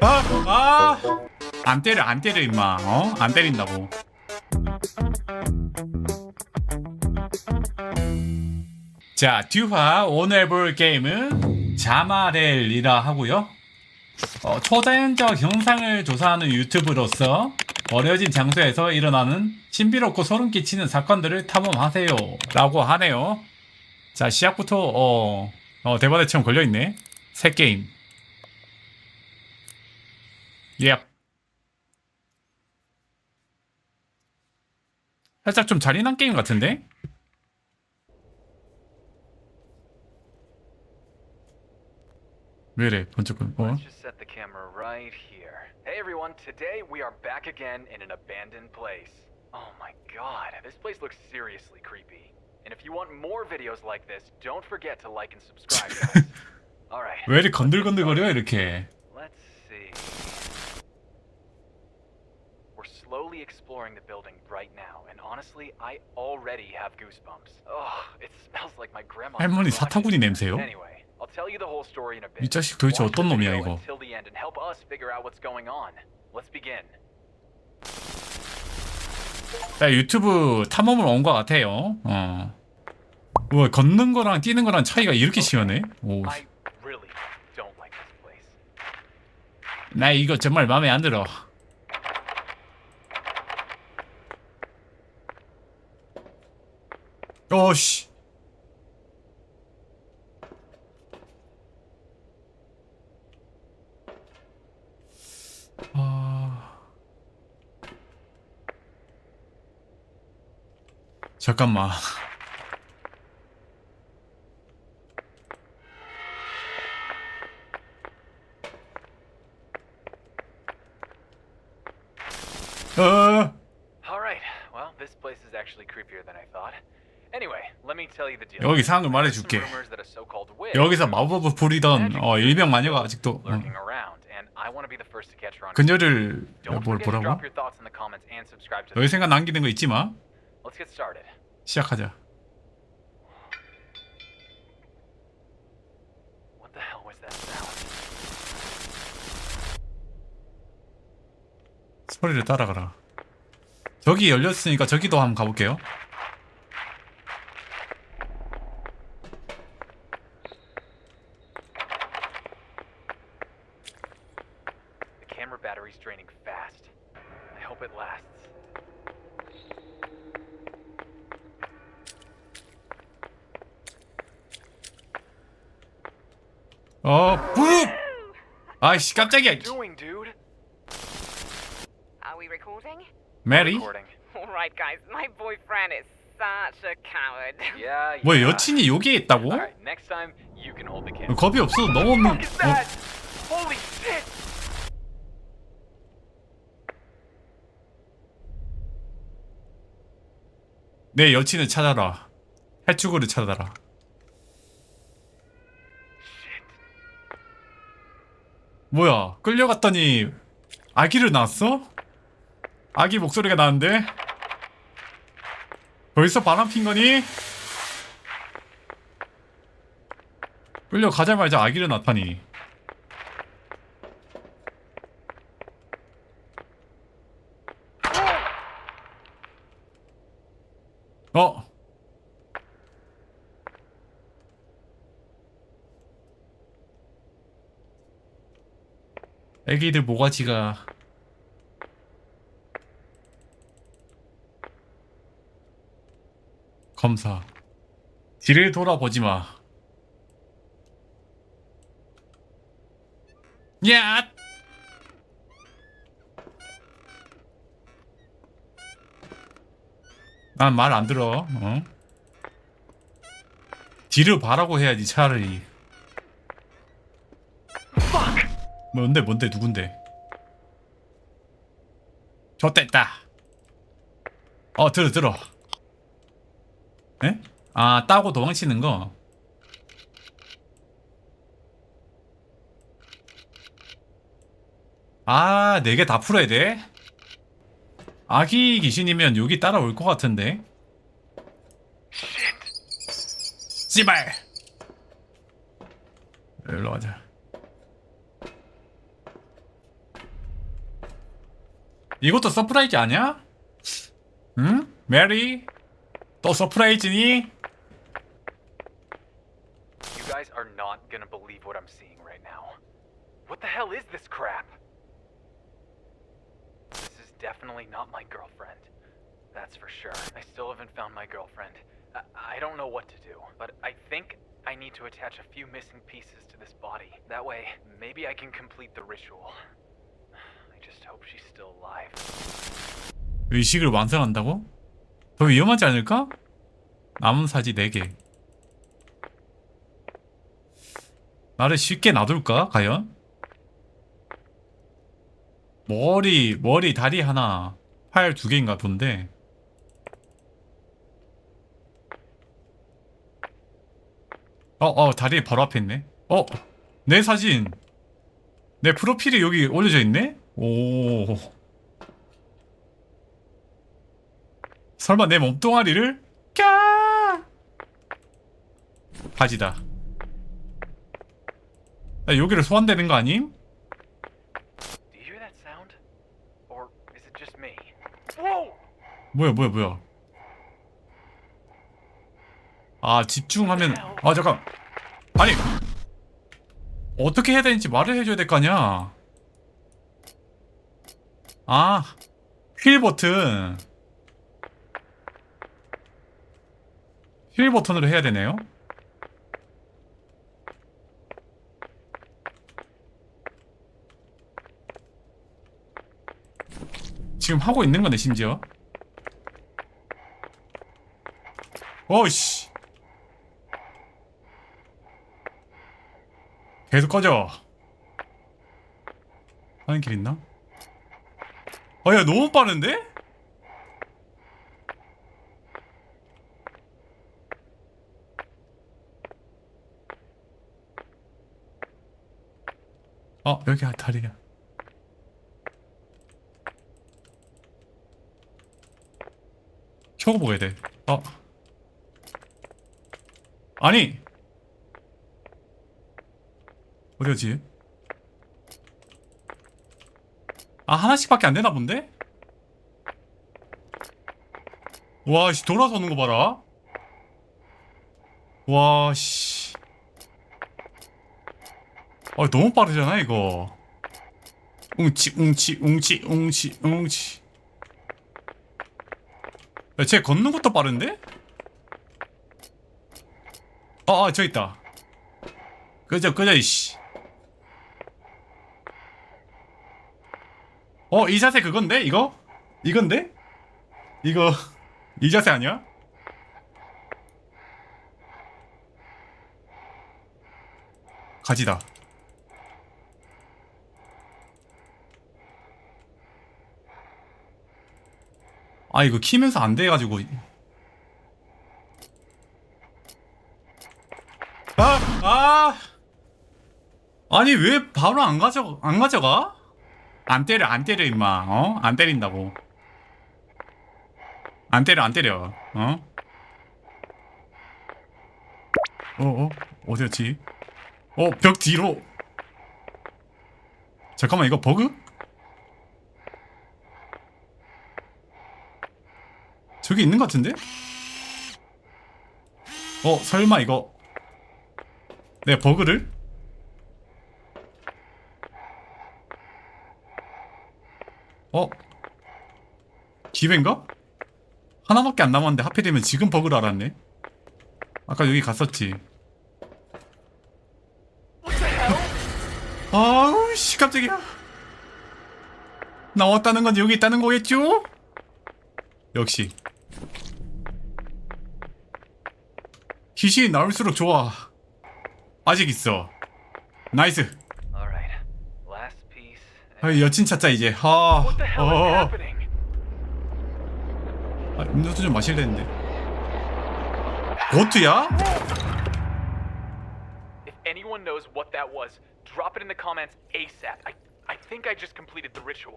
아! 아! 안 때려 안 때려 임마 어? 안 때린다고 자 듀화 오늘 해볼 게임은 자마렐이라 하고요 어, 초자연적 현상을 조사하는 유튜브로서 어려진 장소에서 일어나는 신비롭고 소름 끼치는 사건들을 탐험하세요 라고 하네요 자 시작부터 어, 어 대바대처럼 걸려있네 새 게임 예 살짝 좀 잔인한 게임 같은데? 왜래 번쩍은 어? Let's just set the camera right here. Hey everyone, today we are back again in an abandoned place. Oh my god, this place looks seriously creepy. And if you want more videos like this, don't forget to like and subscribe, guys. Alright, 왜 이렇게 건들건들거려 이렇게 let's see. Slowly exploring the building right now, and honestly, I already have goosebumps. Oh, it smells like my grandma's 할머니. 사타구니 냄새요? Anyway, I'll tell you the whole story in a bit. 이 자식 도대체 어떤 놈이야 이거 until the end and help us figure out what's going on. Let's begin. 자 유튜브 탐험을 온 것 같아요 어. 뭐 걷는 거랑 뛰는 거랑 차이가 이렇게 시원해? 오. I really don't like this place. 나 이거 정말 마음에 안 들어 어씨 아... 잠깐만 어... All right. Well, this place is actually creepier than I thought. Anyway, let me tell you the deal. 여기 상황을 말해줄게 여기서 마법을 부리던 어, 일병 마녀가 아직도 어. 그녀를 뭘 the 너희 생각 남기는 거 잊지 마. 시작하자? 소리를 따라가라 저기 열렸으니까 저기도 한번 가볼게요 battery's draining fast. I hope it lasts. 어 푸! 아이씨 깜짝이야 Doing, dude. Are we recording? 메리? Recording. All right, guys. My boyfriend is such a coward. Yeah. 뭐 yeah. 여친이 여기에 있다고? All right. Next time, you can hold the camera. 겁이 없어도 너무 없는 What is 어, that? Holy shit! 내 여친을 찾아라 해축으로 찾아라 뭐야 끌려갔더니 아기를 낳았어? 아기 목소리가 나는데? 벌써 바람 핀 거니? 끌려가자마자 아기를 낳다니 어? 애기들 모가지가 검사 뒤를 돌아보지 마. 야! 난 말 안 들어. 어? 뒤를 봐라고 해야지 차라리. 뭔데 뭔데 누군데? 좋됐다. 어 들어 들어. 에? 아 따고 도망치는 거. 아, 네 개 다 풀어야 돼? 아기 귀신이면 여기 따라올 것 같은데? 씨발! 일로 가자. 이것도 서프라이즈 아니야? 응? 메리? 또 서프라이즈니? You guys are not gonna believe what I'm seeing right now. What the hell is this crap? This is definitely not my girlfriend. That's for sure. I still haven't found my girlfriend. I, I don't know what to do, but I think I need to attach a few missing pieces to this body. That way, maybe I can complete the ritual. 의식을 완성한다고? 더 위험하지 않을까? 남은 사지 4개. 나를 쉽게 놔둘까? 과연? 머리, 머리, 다리 하나, 팔 두 개인가 본데. 어, 어, 다리 바로 앞에 있네. 어, 내 사진. 내 프로필이 여기 올려져 있네? 오. 설마 내 몸뚱아리를? 까! 바지다. 나 여기를 소환되는 거 아님? 뭐야 뭐야 뭐야 아 집중하면 아 잠깐 아니 어떻게 해야 되는지 말을 해줘야 될 거 아니야 아 휠 버튼. 휠 버튼으로 해야 되네요. 지금 하고 있는 건데 심지어. 어이씨. 계속 꺼져. 하는 길 있나? 아야 너무 빠른데? 어 여기 다리야 켜고 보야 돼 어. 아니 어디였지? 아 하나씩밖에 안 되나 본데? 와씨 돌아서는 거 봐라 와씨 아 너무 빠르잖아 이거 웅치 웅치 웅치 웅치 웅치 야, 쟤 걷는 것도 빠른데? 아, 아, 저 있다. 끄져, 끄져, 이씨. 어, 이 자세 그건데? 이거? 이건데? 이거, 이 자세 아니야? 가지다. 아, 이거 키면서 안 돼가지고. 아, 아. 아니, 왜 바로 안 가져, 안 가져가? 안 때려, 안 때려, 임마. 어? 안 때린다고. 안 때려, 안 때려. 어? 어, 어? 어디였지? 어, 벽 뒤로. 잠깐만, 이거 버그? 저기 있는 것 같은데? 어, 설마 이거. 내 버그를? 어? 기회인가? 하나밖에 안 남았는데 하필이면 지금 버그를 알았네. 아까 여기 갔었지. 아우, 씨, 깜짝이야. 나왔다는 건 여기 있다는 거겠죠? 역시. 귀신이 나올수록 좋아. 아직 있어. 나이스. 아, 여친 찾자 이제. 아, 어? 아, 음료수 좀 마실랬는데. 고트야? If anyone knows what that was, drop it in the comments ASAP. I, I think I just completed the ritual.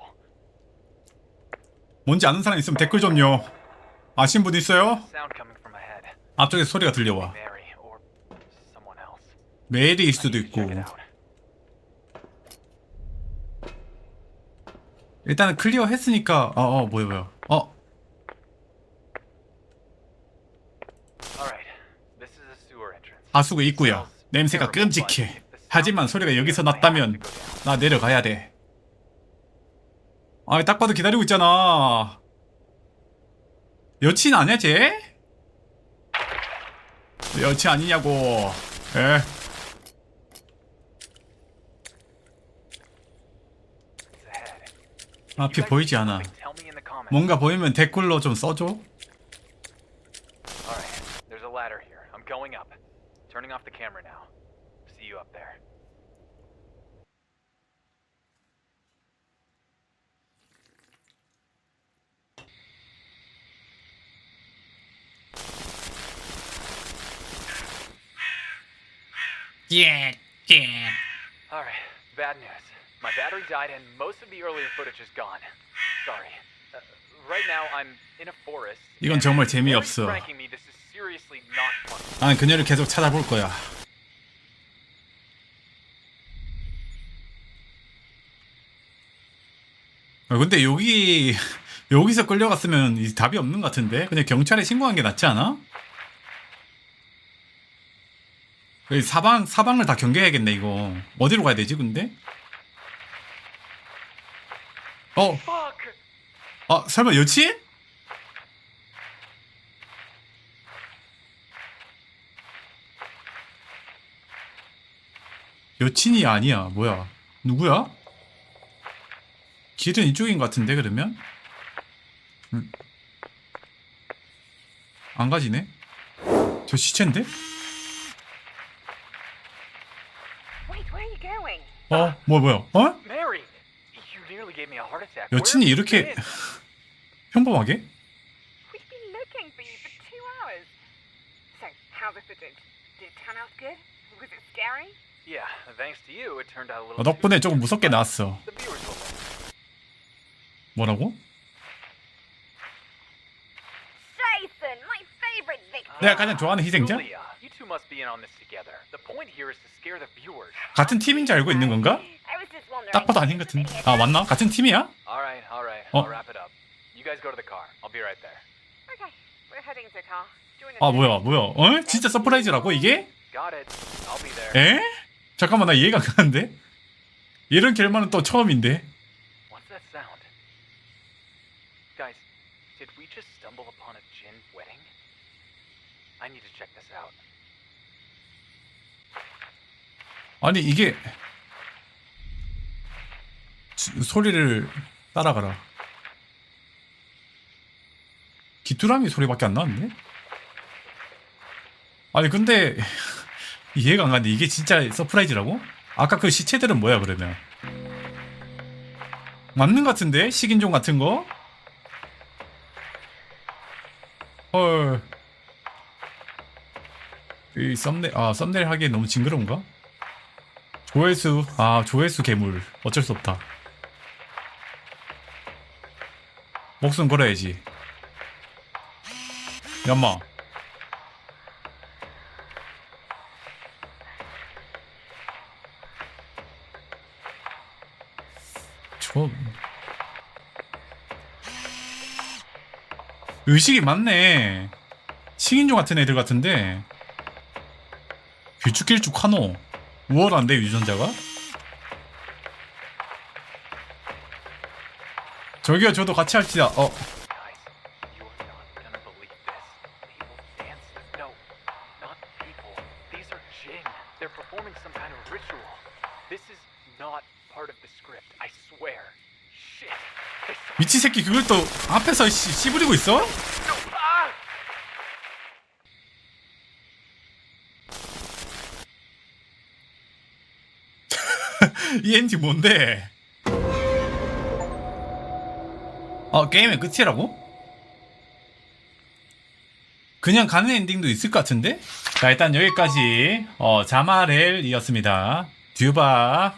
뭔지 아는 사람 있으면 댓글 좀요. 아신 분 있어요? Sound coming from my head. 앞쪽에 소리가 들려와. Mary or someone else. 메일일 I 수도 있고. check it out. 일단은 클리어 했으니까 어어 뭐야 뭐야. 어. Entrance. 하수구 입구야. 냄새가 끔찍해. 하지만 소리가 여기서 났다면 나 내려가야 돼. 아이 딱 봐도 기다리고 있잖아. 여친 아니야 쟤? 여친 아니냐고. 에 앞이 보이지 않아. 뭔가 보이면 댓글로 좀 써줘 Alright, there's a ladder here. I'm going up. Turning off the camera now. See you up there. 예, 예. Alright, bad news. My battery died and most of the earlier footage is gone. Sorry. Uh, right now I'm in a forest. 이건 정말 재미없어. 나는 그녀를 계속 찾아볼 거야 아, 근데 여기 여기서 끌려갔으면 이 답이 없는 것 같은데 그냥 경찰에 신고한 게 낫지 않아? 사방 사방을 다 경계해야겠네 이거 어디로 가야 되지 근데? 어! 아 설마 여친? 여친이 아니야 뭐야 누구야? 길은 이쪽인 것 같은데 그러면? 음. 안 가지네? 저 시체인데? 어? 뭐 뭐야? 어? 여친이 이렇게? 평범하게? 어, little. 덕분에 조금. 무섭게 나왔어. 뭐라고? 내가 가장 좋아하는 희생자? Two must be in on this together. The point here is to scare the viewers. 같은 팀인 줄 알고 있는 건가? 딱 봐도 아닌 것 같은데 아 맞나? 같은 팀이야? All right, all right. Oh. I'll wrap it up. You guys go to the car. I'll be right there. Okay, we're heading to car. Join us. 아 뭐야 뭐야 어? 진짜 서프라이즈라고 이게? Got it. I'll be there. 에? 잠깐만 나 이해가 안 가는데? 이런 결말은 또 처음인데 What's that sound? Guys, did we just stumble upon a Jin wedding? I need to check this out. 아니 이게 지- 소리를 따라가라 귀뚜라미 소리밖에 안 나는데? 아니 근데 이해가 안 가는데 이게 진짜 서프라이즈라고? 아까 그 시체들은 뭐야 그러면? 맞는 것 같은데? 식인종 같은 거? 헐. 이 썸네 아 썸네일 하기엔 너무 징그러운가? 조회수 아 조회수 괴물 어쩔 수 없다. 목숨 걸어야지. 연마. 저 의식이 많네. 식인종 같은 애들 같은데 길쭉길쭉 하노. 우월한데 유전자가? 저기요 저도 같이 합시다. 어 미치 새끼 그걸 또 앞에서 씨, 씨부리고 있어? 이 엔딩 뭔데? 어 게임의 끝이라고? 그냥 가는 엔딩도 있을 것 같은데? 자 일단 여기까지 어 자마렐이었습니다 듀바